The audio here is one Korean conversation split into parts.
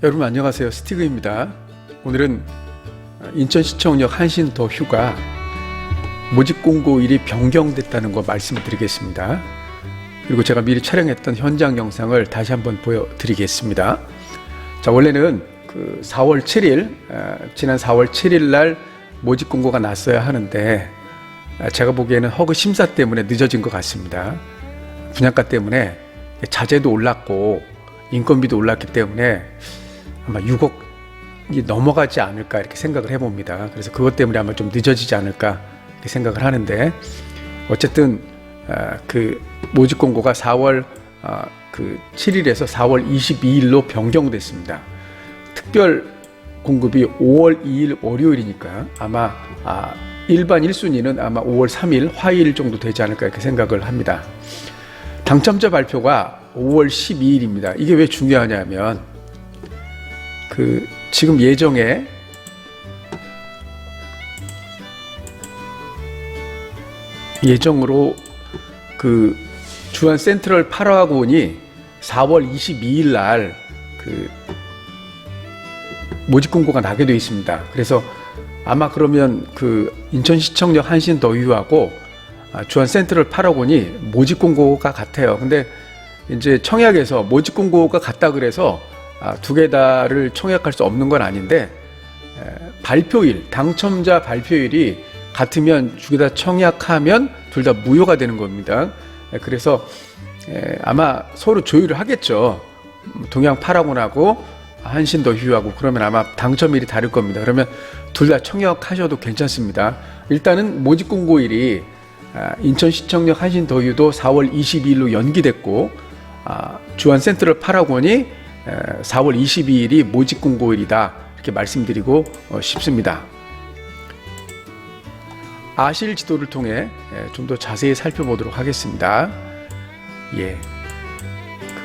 여러분 안녕하세요. 스티그입니다. 오늘은 인천시청역 한신더 휴가 모집 공고 일이 변경됐다는 거 말씀드리겠습니다. 그리고 제가 미리 촬영했던 현장 영상을 다시 한번 보여드리겠습니다. 자 원래는 그 4월 7일 아, 지난 4월 7일 날 모집 공고가 났어야 하는데 아, 제가 보기에는 허그 심사 때문에 늦어진 것 같습니다. 분양가 때문에 자재도 올랐고 인건비도 올랐기 때문에 아마 6억이 넘어가지 않을까 이렇게 생각을 해봅니다. 그래서 그것 때문에 아마 좀 늦어지지 않을까 이렇게 생각을 하는데 어쨌든 아, 그 모집 공고가 4월 아, 그 7일에서 4월 22일로 변경됐습니다. 특별 공급이 5월 2일 월요일이니까 아마 아, 일반 1순위는 아마 5월 3일 화요일 정도 되지 않을까 이렇게 생각을 합니다. 당첨자 발표가 5월 12일입니다. 이게 왜 중요하냐면 그 지금 예정에 예정으로 그 주한 센트럴 8화학원이 4월 22일 날 그 모집 공고가 나게 돼 있습니다. 그래서 아마 그러면 그 인천시청역 한신 더유하고 아, 주한 센트럴 8학원이 모집 공고가 같아요. 근데 이제 청약에서 모집 공고가 같다 그래서 아, 두 개 다를 청약할 수 없는 건 아닌데 에, 발표일, 당첨자 발표일이 같으면 두 개 다 청약하면 둘 다 무효가 되는 겁니다. 에, 그래서 에, 아마 서로 조율을 하겠죠. 음, 동양 8학원하고 한신 더 휴하고 그러면 아마 당첨일이 다를 겁니다. 그러면 둘 다 청약하셔도 괜찮습니다. 일단은 모집 공고일이 아, 인천시청역 한신 더 휴도 4월 22일로 연기됐고 아, 주한 센트럴 8학원이 4월 22일이 모집 공고일이다 이렇게 말씀드리고 어, 싶습니다. 아실 지도를 통해 좀 더 자세히 살펴보도록 하겠습니다. 예.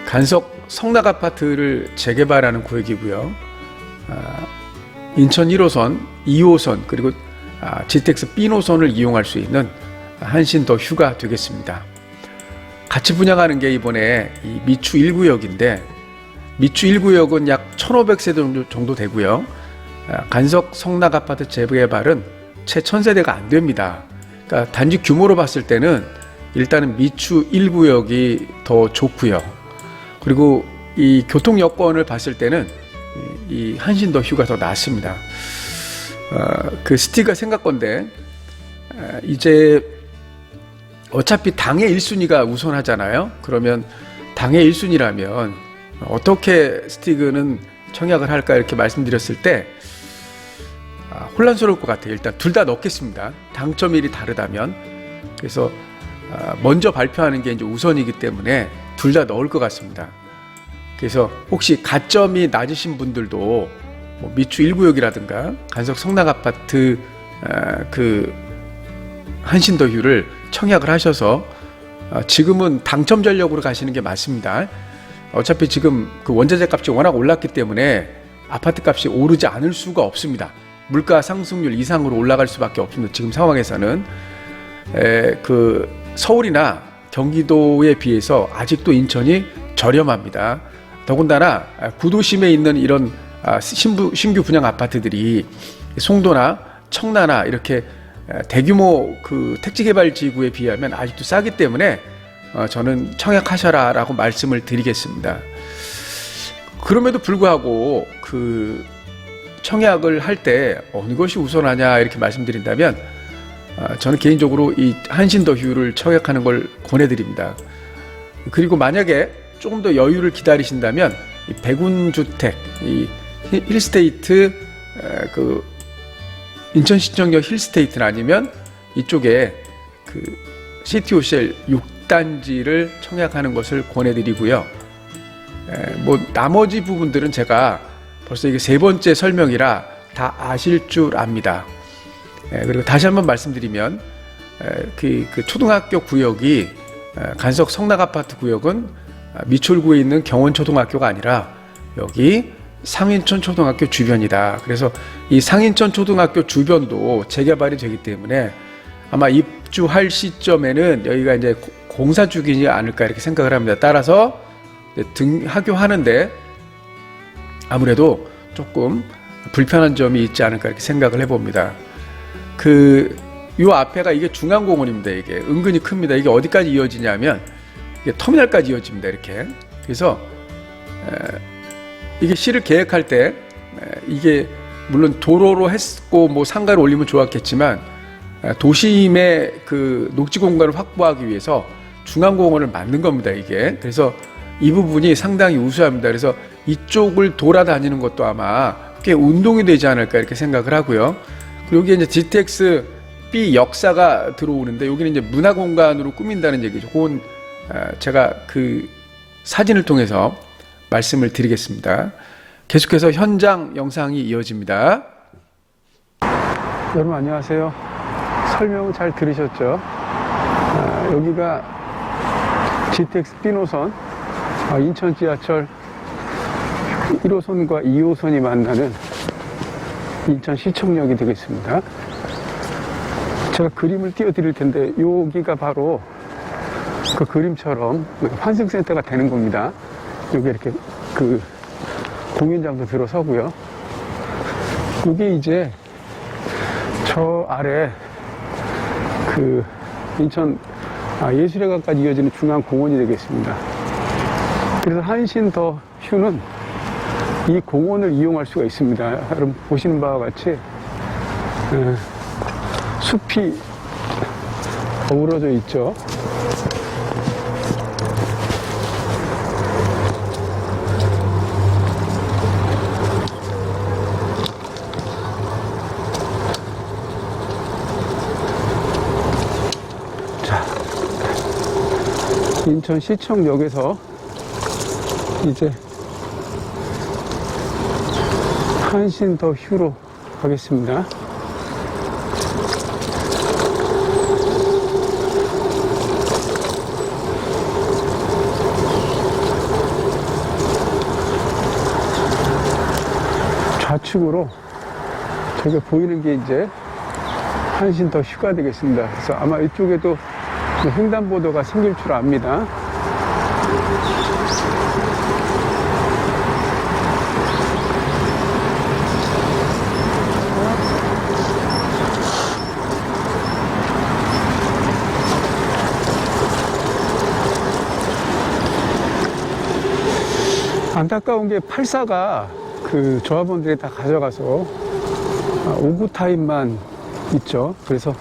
그 간석 성락 아파트를 재개발하는 구역이고요. 아, 인천 1호선, 2호선 그리고 아, GTX B 노선을 이용할 수 있는 한신 더 휴가 되겠습니다. 같이 분양하는 게 이번에 이 미추 1구역인데 미추 1구역은 약 1,500세대 정도, 되고요. 아, 간석 성락 아파트 재개발은 채 1,000세대가 안 됩니다. 그러니까 단지 규모로 봤을 때는 일단은 미추 1구역이 더 좋고요. 그리고 이 교통 여건을 봤을 때는 이 한신 더 휴가 더 낫습니다. 어, 그 스티가 생각 건데 어, 이제 어차피 당의 1순위가 우선하잖아요. 그러면 당의 1순위라면 어떻게 스티그는 청약을 할까 이렇게 말씀드렸을 때 아, 혼란스러울 것 같아요. 일단 둘 다 넣겠습니다. 당첨일이 다르다면 그래서 아, 먼저 발표하는 게 이제 우선이기 때문에 둘 다 넣을 것 같습니다. 그래서 혹시 가점이 낮으신 분들도 뭐 미추 1구역이라든가 간석 성락 아파트 아, 그 한신더휴를 청약을 하셔서 아, 지금은 당첨 전력으로 가시는 게 맞습니다. 어차피 지금 그 원자재 값이 워낙 올랐기 때문에 아파트 값이 오르지 않을 수가 없습니다. 물가 상승률 이상으로 올라갈 수밖에 없습니다. 지금 상황에서는 에, 그 서울이나 경기도에 비해서 아직도 인천이 저렴합니다. 더군다나 구도심에 있는 이런 아, 신부, 신규 분양 아파트들이 송도나 청라나 이렇게 대규모 그 택지 개발 지구에 비하면 아직도 싸기 때문에 어, 저는 청약하셔라라고 말씀을 드리겠습니다. 그럼에도 불구하고 그 청약을 할 때 어느 것이 우선하냐 이렇게 말씀드린다면 아, 저는 개인적으로 이 한신더 휴를 청약하는 걸 권해드립니다. 그리고 만약에 조금 더 여유를 기다리신다면 이 백운주택, 이 힐스테이트 에, 그 인천시청역 힐스테이트는 아니면 이쪽에 그6 단지를 청약하는 것을 권해드리고요. 에, 뭐 나머지 부분들은 제가 벌써 이게 세 번째 설명이라 다 아실 줄 압니다. 에, 그리고 다시 한번 말씀드리면 에, 그, 그 초등학교 구역이 에, 간석 성락 아파트 구역은 미출구에 있는 경원 초등학교가 아니라 여기 상인천 초등학교 주변이다. 그래서 이 상인천 초등학교 주변도 재개발이 되기 때문에 아마 입주할 시점에는 여기가 이제 공사 중이지 않을까 이렇게 생각을 합니다. 따라서 등 하교하는데 아무래도 조금 불편한 점이 있지 않을까 이렇게 생각을 해봅니다. 그, 요 앞에가 이게 중앙공원입니다. 이게 은근히 큽니다. 이게 어디까지 이어지냐면 이게 터미널까지 이어집니다. 이렇게. 그래서 에, 이게 시를 계획할 때 에, 이게 물론 도로로 했고 뭐 상가를 올리면 좋았겠지만 에, 도심의 그 녹지 공간을 확보하기 위해서 중앙공원을 만든 겁니다. 이게 그래서 이 부분이 상당히 우수합니다. 그래서 이쪽을 돌아다니는 것도 아마 꽤 운동이 되지 않을까 이렇게 생각을 하고요. 그리고 여기 이제 GTX B 역사가 들어오는데 여기는 이제 문화 공간으로 꾸민다는 얘기죠. 그건 아, 제가 그 사진을 통해서 말씀을 드리겠습니다. 계속해서 현장 영상이 이어집니다. 여러분 안녕하세요. 설명 잘 들으셨죠? 아, 여기가 GTX B 노선 아, 인천 지하철 1호선과 2호선이 만나는 인천 시청역이 되겠습니다. 제가 그림을 띄워드릴 텐데 여기가 바로 그 그림처럼 환승센터가 되는 겁니다. 여기 이렇게 그 공연장도 들어서고요. 여기 이제 저 아래 그 인천 아, 예술회관까지 이어지는 중앙 공원이 되겠습니다. 그래서 한신 더 휴는 이 공원을 이용할 수가 있습니다. 여러분 보시는 바와 같이 에, 숲이 어우러져 있죠. 인천 시청역에서 이제 한신 더 휴로 가겠습니다. 좌측으로 저게 보이는 게 이제 한신 더 휴가 되겠습니다. 그래서 아마 이쪽에도 뭐 횡단보도가 생길 줄 압니다. 안타까운 게 84가 그 조합원들이 다 가져가서 아, 오구 타임만 있죠. 그래서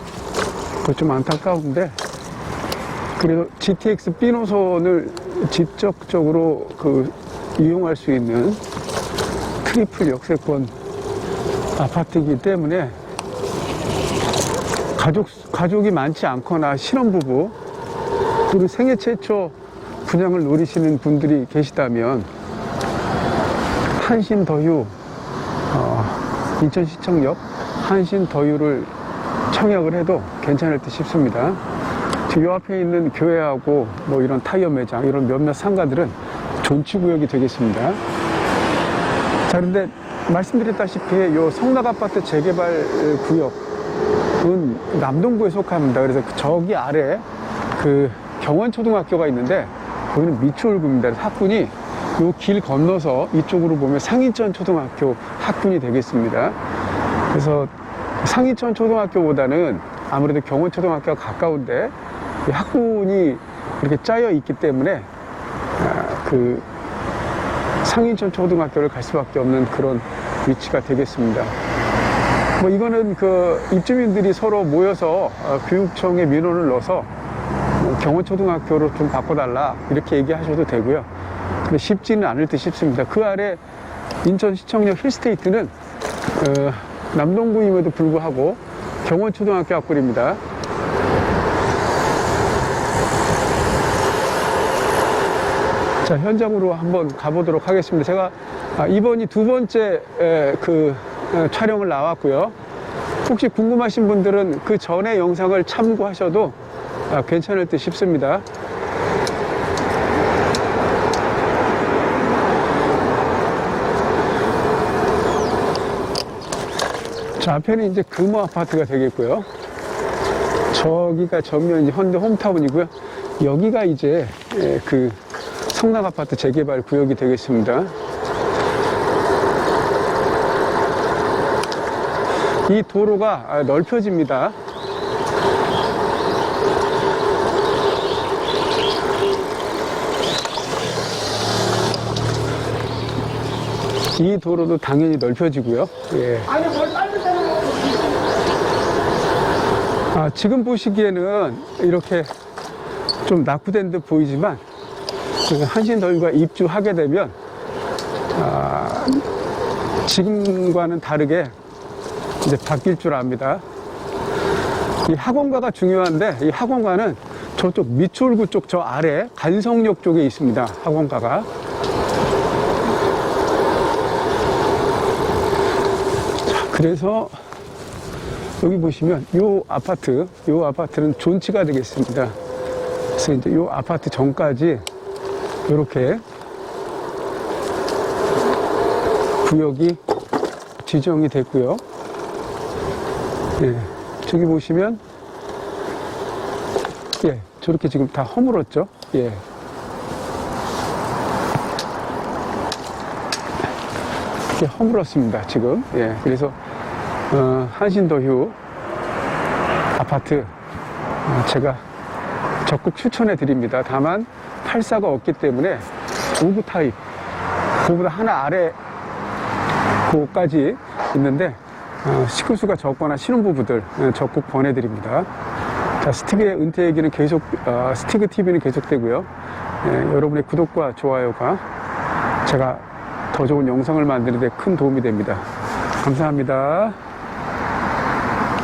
그거 좀 안타까운데 그래도 GTX B 노선을 직접적으로 그 이용할 수 있는 트리플 역세권 아파트이기 때문에 가족 가족이 많지 않거나 신혼부부 그리고 생애 최초 분양을 노리시는 분들이 계시다면 한신 더휴 어, 인천시청역 한신 더휴를 청약을 해도 괜찮을 듯 싶습니다. 지금 요 앞에 있는 교회하고 뭐 이런 타이어 매장 이런 몇몇 상가들은 존치구역이 되겠습니다. 자 그런데 말씀드렸다시피 요 성락 아파트 재개발 구역은 남동구에 속합니다. 그래서 그 저기 아래 그 경원초등학교가 있는데 거기는 미추홀구입니다. 학군이 요 길 건너서 이쪽으로 보면 상인천 초등학교 학군이 되겠습니다. 그래서 상인천 초등학교보다는 아무래도 경원 초등학교가 가까운데 이 학군이 이렇게 짜여 있기 때문에 아, 그 상인천 초등학교를 갈 수밖에 없는 그런 위치가 되겠습니다. 뭐 이거는 그 입주민들이 서로 모여서 어, 교육청에 민원을 넣어서 뭐 경원초등학교로 좀 바꿔달라 이렇게 얘기하셔도 되고요. 근데 쉽지는 않을 듯 싶습니다. 그 아래 인천시청역 힐스테이트는 어, 남동구임에도 불구하고 경원초등학교 앞구리입니다. 자 현장으로 한번 가보도록 하겠습니다. 제가 아, 이번이 두 번째 에, 그 에, 촬영을 나왔고요. 혹시 궁금하신 분들은 그 전에 영상을 참고하셔도 아, 괜찮을 듯 싶습니다. 자, 앞에는 이제 금호 아파트가 되겠고요. 저기가 전면 현대 홈타운이고요. 여기가 이제 에, 그 청남 아파트 재개발 구역이 되겠습니다. 이 도로가 아, 넓혀집니다. 이 도로도 당연히 넓혀지고요. 예. 아, 지금 보시기에는 이렇게 좀 낙후된 듯 보이지만 그 한신더위가 입주하게 되면 아, 지금과는 다르게 이제 바뀔 줄 압니다. 이 학원가가 중요한데 이 학원가는 저쪽 미추홀구 쪽 저 아래 간성역 쪽에 있습니다. 학원가가. 자, 그래서 여기 보시면 요 아파트, 요 아파트는 존치가 되겠습니다. 그래서 이제 요 아파트 전까지 이렇게 구역이 지정이 됐고요. 예, 저기 보시면 예, 저렇게 지금 다 허물었죠. 예. 이렇게 허물었습니다. 지금. 예, 그래서 어, 한신더휴 아파트 어, 제가 적극 추천해 드립니다. 다만 84가 없기 때문에 5구 타입 그보다 하나 아래 그까지 있는데 어, 식구수가 적거나 신혼부부들 어, 적극 권해드립니다. 자, 스티그의 은퇴 얘기는 계속 어, 스티그 TV는 계속되고요. 예, 여러분의 구독과 좋아요가 제가 더 좋은 영상을 만드는 데 큰 도움이 됩니다. 감사합니다.